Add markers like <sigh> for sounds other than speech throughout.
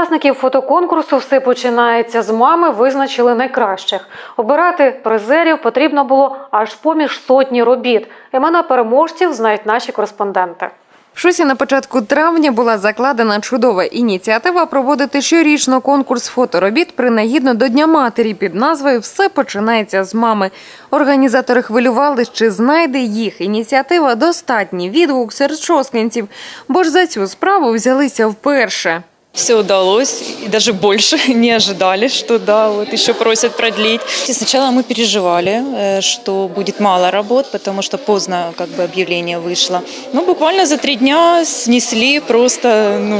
Учасників фотоконкурсу все починається з мами. Визначили найкращих. Обирати призерів потрібно було аж поміж сотні робіт. Імена переможців знають наші кореспонденти. В Шусі на початку травня була закладена чудова ініціатива проводити щорічно конкурс фоторобіт принагідно до Дня матері під назвою Все починається з мами. Організатори хвилювали, чи знайде їх ініціатива достатній відгук серед шосткинців, бо ж за цю справу взялися вперше. Все удалось, и даже больше <laughs> не ожидали, что да, вот еще просят продлить. И сначала мы переживали, э, что будет мало работ, потому что поздно как бы объявление вышло. Ну, буквально за три дня снесли просто, ну,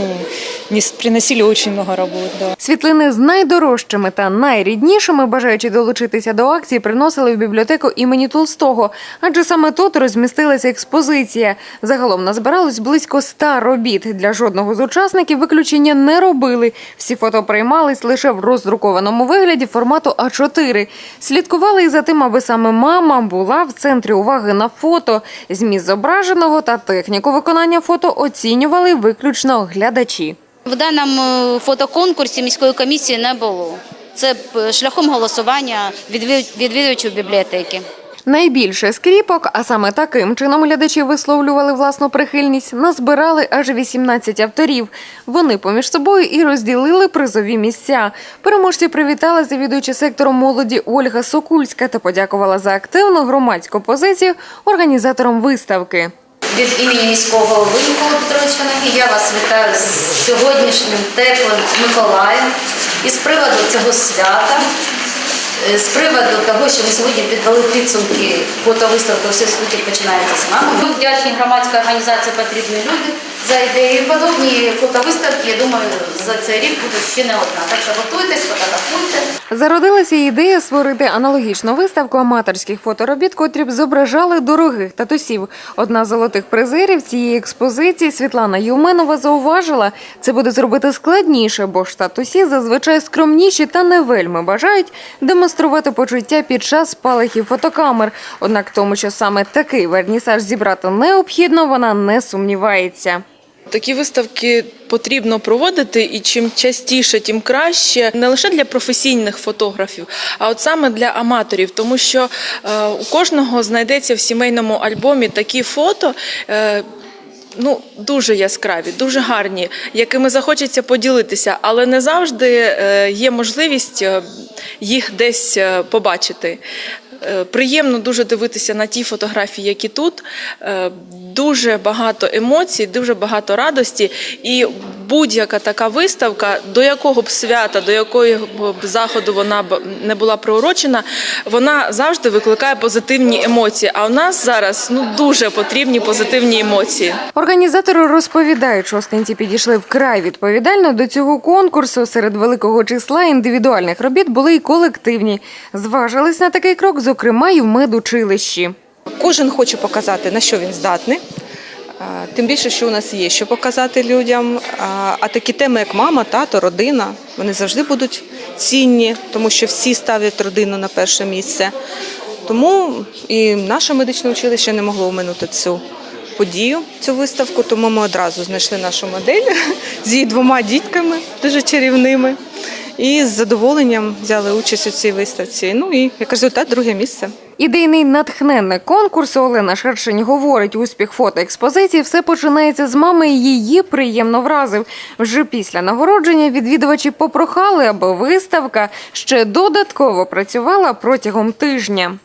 не с- приносили очень много работ, да. Світлини з найдорожчими та найріднішими, бажаючи долучитися до акції, приносили в бібліотеку імені Толстого, адже саме тут розмістилася експозиція. Загалом назбиралось близько ста робіт. Для жодного з учасників виключення не робили. Всі фото приймались лише в роздрукованому вигляді формату А4. Слідкували і за тим, аби саме мама була в центрі уваги на фото. Зміст зображеного та техніку виконання фото оцінювали виключно глядачі. В даному фотоконкурсі міської комісії не було. Це шляхом голосування відвідувачів бібліотеки. Найбільше скріпок, а саме таким чином глядачі висловлювали власну прихильність, назбирали аж 18 авторів. Вони поміж собою і розділили призові місця. Переможці привітала завідуюча сектором молоді Ольга Сокульська та подякувала за активну громадську позицію організаторам виставки. Від імені міського голови Миколи Петровича Нагі я вас вітаю з сьогоднішнім теплим Миколаєм і з приводу цього свята. Е, З приводу того, що ми сьогодні підвели підсумки фотовиставки «Все світі починається з нами. Ми вдячні громадській організації Потрібні люди за ідею. Подобні фотовиставки, я думаю, за цей рік буде ще не одна. Так що готуйтесь, фотографуйте. Зародилася ідея створити аналогічну виставку аматорських фоторобіт, котрі б зображали дорогих татусів. Одна з золотих призерів цієї експозиції Світлана Юменова зауважила, це буде зробити складніше, бо ж татусі зазвичай скромніші та не вельми бажають демонструвати почуття під час спалахів фотокамер. Однак тому, що саме такий вернісаж зібрати необхідно, вона не сумнівається. Такі виставки потрібно проводити, і чим частіше, тим краще не лише для професійних фотографів, а от саме для аматорів, тому що е, у кожного знайдеться в сімейному альбомі такі фото. Е, Ну, дуже яскраві, дуже гарні, якими захочеться поділитися, але не завжди е, є можливість їх десь е, побачити. Е, Приємно дуже дивитися на ті фотографії, які тут. Е, Дуже багато емоцій, дуже багато радості, і будь-яка така виставка, до якого б свята, до якої б заходу вона б не була приурочена, вона завжди викликає позитивні емоції. А у нас зараз ну дуже потрібні позитивні емоції. Організатори розповідають, що остинці підійшли вкрай відповідально до цього конкурсу. Серед великого числа індивідуальних робіт були й колективні. Зважились на такий крок, зокрема, і в медучилищі. Кожен хоче показати, на що він здатний. Тим більше, що у нас є що показати людям. А такі теми, як мама, тато, родина, вони завжди будуть цінні, тому що всі ставлять родину на перше місце. Тому і наше медичне училище не могло оминути цю подію, цю виставку. Тому ми одразу знайшли нашу модель <laughs> з її двома дітками, дуже чарівними. І з задоволенням взяли участь у цій виставці. Ну і як результат, друге місце. Ідейний натхненник конкурсу Олена Шершень говорить, успіх фотоекспозиції все починається з мами і її приємно вразив. Вже після нагородження відвідувачі попрохали, аби виставка ще додатково працювала протягом тижня.